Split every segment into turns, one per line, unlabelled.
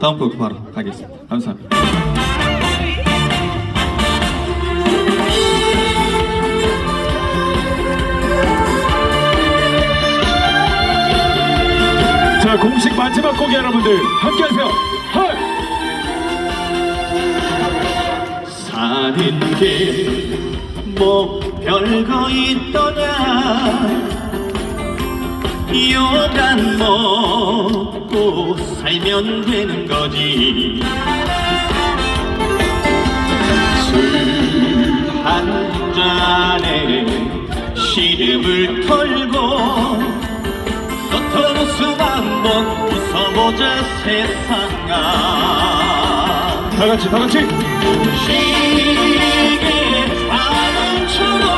다음 곡 바로 가겠습니다. 감사합니다.
자 공식 마지막 곡 여러분들 함께하세요. 헐!
사는 게 뭐 별거 있더냐 요간 먹고 살면 되는 거지 술 한 잔에 시름을 털고 너처럼 숨 한번 웃어보자 세상아
다 같이 다 같이.
시계 바람처럼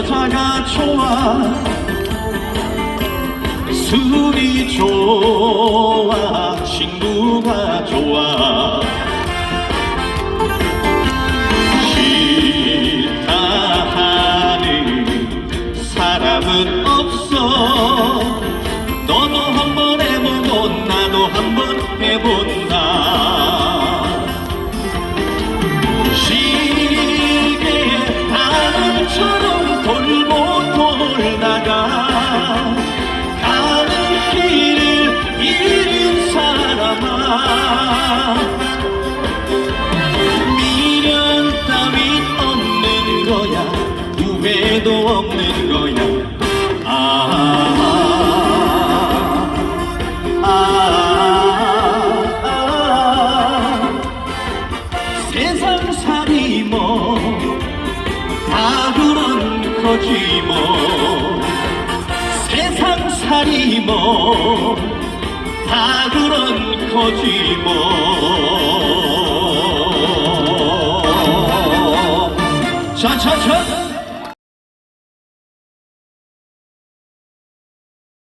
여자가 좋아. 술이 좋아. 친구가 좋아. 싫다 하는 사람은 없어. 너도 한번 해보고 나도 한번 해본 후회도 없는 거야. 아, 아, 아, 세상살이 뭐다 그런 거지 뭐. 차차차